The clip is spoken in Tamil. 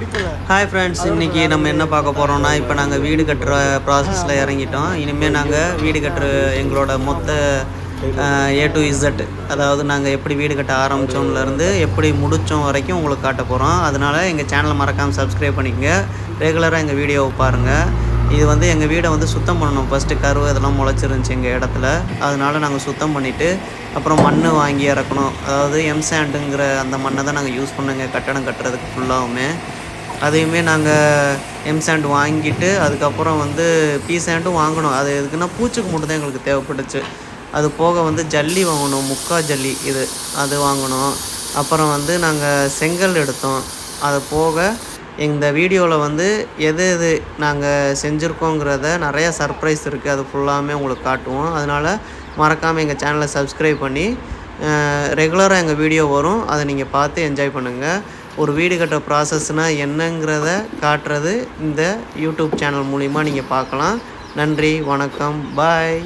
பிடிக்கல. ஹாய் ஃப்ரெண்ட்ஸ் இன்றைக்கி நம்ம என்ன பார்க்க போகிறோம்னா இப்போ நாங்கள் வீடு கட்டுற ப்ராசஸில் இறங்கிட்டோம். இனிமேல் நாங்கள் வீடு கட்டுற எங்களோட மொத்த ஏ டு இசட் அதாவது நாங்கள் எப்படி வீடு கட்ட ஆரம்பித்தோம்லேருந்து எப்படி முடித்தோம் வரைக்கும் உங்களுக்கு காட்ட போகிறோம் அதனால் எங்கள் சேனலை மறக்காமல் சப்ஸ்கிரைப் பண்ணிக்கங்க. ரெகுலராக எங்கள் வீடியோவை பாருங்கள் இது வந்து எங்கள் வீடை வந்து சுத்தம் பண்ணணும். ஃபஸ்ட்டு கருவு இதெல்லாம் முளைச்சிருந்துச்சி எங்கள் இடத்துல. அதனால் நாங்கள் சுத்தம் பண்ணிவிட்டு அப்புறம் மண் வாங்கி இறக்கணும். அதாவது எம்சாண்டுங்கிற அந்த மண்ணை தான் நாங்கள் யூஸ் பண்ணுங்க. கட்டடம் கட்டுறதுக்கு ஃபுல்லாகவுமே அதையுமே நாங்கள் எம்சாண்ட் வாங்கிட்டு அதுக்கப்புறம் வந்து பி சாண்டும் வாங்கினோம் அது எதுக்குன்னா பூச்சிக்கு மட்டும் தான் எங்களுக்கு தேவைப்பட்டுச்சு. அது போக வந்து ஜல்லி வாங்கினோம் முக்கா ஜல்லி இது அது வாங்கினோம் அப்புறம் வந்து நாங்கள் செங்கல் எடுத்தோம். அது போக இந்த வீடியோவில் வந்து எது எது நாங்கள் செஞ்சுருக்கோங்கிறத நிறைய சர்ப்ரைஸ் இருக்குது அது ஃபுல்லாமே உங்களுக்கு காட்டுவோம். அதனால் மறக்காமல் எங்கள் சேனலை சப்ஸ்கிரைப் பண்ணி ரெகுலராக எங்கள் வீடியோ வரும். அதை நீங்கள் பார்த்து என்ஜாய் பண்ணுங்கள் ஒரு வீடு கட்டுற ப்ராசஸ்னால் என்னங்கிறத காட்டுறது இந்த யூடியூப் சேனல் மூலிமா நீங்கள் பார்க்கலாம். நன்றி வணக்கம் பாய்